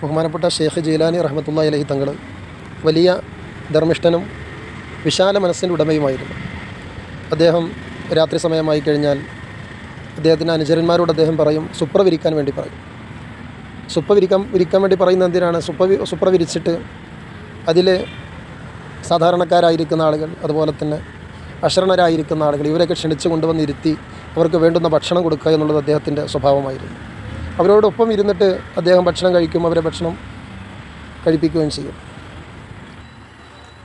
ബഹുമാനപ്പെട്ട ഷേഖ് ജീലാനി റഹ്മത്തുള്ള അലഹി തങ്ങൾ വലിയ ധർമ്മിഷ്ഠനും വിശാല മനസ്സിന്റെ ഉടമയുമായിരുന്നു. അദ്ദേഹം രാത്രി സമയമായി കഴിഞ്ഞാൽ അദ്ദേഹത്തിന്റെ അനുചരന്മാരോട് അദ്ദേഹം പറയും സുപ്ര വിരിക്കാൻ വേണ്ടി പറയും. സുപ്പ വിരിക്കാൻ വിരിക്കാൻ വേണ്ടി പറയുന്ന എന്തിനാണ്? സുപ്പ സുപ്ര വിരിച്ചിട്ട് അതിൽ സാധാരണക്കാരായിരിക്കുന്ന ആളുകൾ അതുപോലെ തന്നെ അശരണരായിരിക്കുന്ന ആളുകൾ ഇവരെയൊക്കെ ക്ഷണിച്ച് കൊണ്ടുവന്നിരുത്തി അവർക്ക് വേണ്ടുന്ന ഭക്ഷണം കൊടുക്കുക എന്നുള്ളത് അദ്ദേഹത്തിന്റെ സ്വഭാവമായിരുന്നു. അവരോടൊപ്പം ഇരുന്നിട്ട് അദ്ദേഹം ഭക്ഷണം കഴിക്കും അവരെ ഭക്ഷണം കഴിപ്പിക്കുകയും ചെയ്യും.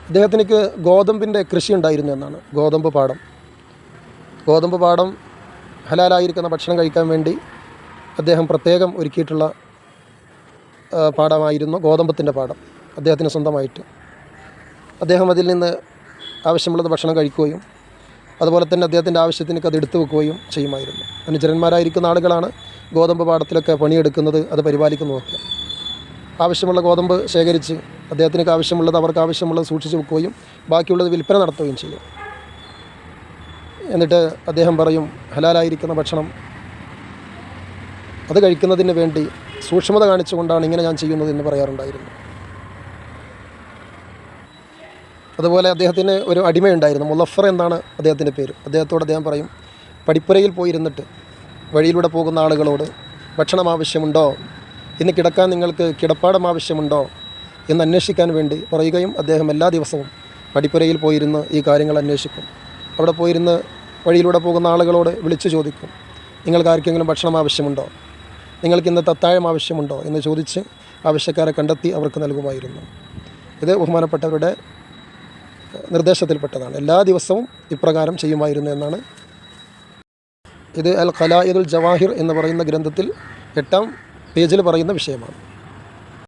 അദ്ദേഹത്തിന് ഗോതമ്പിന്റെ കൃഷി ഉണ്ടായിരുന്നു എന്നാണ് ഗോതമ്പ് പാടം. ഗോതമ്പ് പാടം ഹലാലായിരിക്കുന്ന ഭക്ഷണം കഴിക്കാൻ വേണ്ടി അദ്ദേഹം പ്രത്യേകം ഒരുക്കിയിട്ടുള്ള പാടമായിരുന്നു ഗോതമ്പത്തിന്റെ പാടം അദ്ദേഹത്തിന് സ്വന്തമായിട്ട്. അദ്ദേഹം അതിൽ നിന്ന് ആവശ്യമുള്ളത് ഭക്ഷണം കഴിക്കുകയും അതുപോലെ തന്നെ അദ്ദേഹത്തിന്റെ ആവശ്യത്തിനൊക്കെ അത് എടുത്തു വെക്കുകയും ചെയ്യുമായിരുന്നു. അനുചരന്മാരായിരിക്കുന്ന ആളുകളാണ് ഗോതമ്പ് പാടത്തിലൊക്കെ പണിയെടുക്കുന്നത് അത് പരിപാലിക്കുന്നതൊക്കെ ആവശ്യമുള്ള ഗോതമ്പ് ശേഖരിച്ച് അദ്ദേഹത്തിനൊക്കെ ആവശ്യമുള്ളത് അവർക്ക് ആവശ്യമുള്ളത് സൂക്ഷിച്ച് വെക്കുകയും ബാക്കിയുള്ളത് വിൽപ്പന നടത്തുകയും ചെയ്യും. എന്നിട്ട് അദ്ദേഹം പറയും ഹലാലായിരിക്കുന്ന ഭക്ഷണം അത് കഴിക്കുന്നതിന് വേണ്ടി സൂക്ഷ്മത കാണിച്ചുകൊണ്ടാണ് ഇങ്ങനെ ഞാൻ ചെയ്യുന്നത് എന്ന് പറയാറുണ്ടായിരുന്നു. അതുപോലെ അദ്ദേഹത്തിന് ഒരു അടിമയുണ്ടായിരുന്നു മുലഫർ എന്നാണ് അദ്ദേഹത്തിന്റെ പേര്. അദ്ദേഹത്തോട് അദ്ദേഹം പറയും പടിപ്പുരയിൽ പോയിരുന്നിട്ട് വഴിയിലൂടെ പോകുന്ന ആളുകളോട് ഭക്ഷണം ആവശ്യമുണ്ടോ? ഇന്ന് കിടക്കാൻ നിങ്ങൾക്ക് കിടപ്പാടം ആവശ്യമുണ്ടോ? എന്ന് അന്വേഷിക്കാൻ വേണ്ടി പറയുകയും അദ്ദേഹം എല്ലാ ദിവസവും പടിപ്പുരയിൽ പോയിരുന്ന് ഈ കാര്യങ്ങൾ അന്വേഷിക്കും. അവിടെ പോയിരുന്ന് വഴിയിലൂടെ പോകുന്ന ആളുകളോട് വിളിച്ചു ചോദിക്കും നിങ്ങൾക്ക് ആർക്കെങ്കിലും ഭക്ഷണം ആവശ്യമുണ്ടോ? നിങ്ങൾക്ക് ഇന്ന് തത്താഴം ആവശ്യമുണ്ടോ? എന്ന് ചോദിച്ച് ആവശ്യക്കാരെ കണ്ടെത്തി അവർക്ക് നൽകുമായിരുന്നു. ഇത് ബഹുമാനപ്പെട്ടവരുടെ നിർദ്ദേശത്തിൽപ്പെട്ടതാണ്. എല്ലാ ദിവസവും ഇപ്രകാരം ചെയ്യുമായിരുന്നു എന്നാണ് ഇത് അൽ ഖലായിദുൽ ജവാഹിർ എന്ന് പറയുന്ന ഗ്രന്ഥത്തിൽ എട്ടാം പേജിൽ പറയുന്ന വിഷയമാണ്.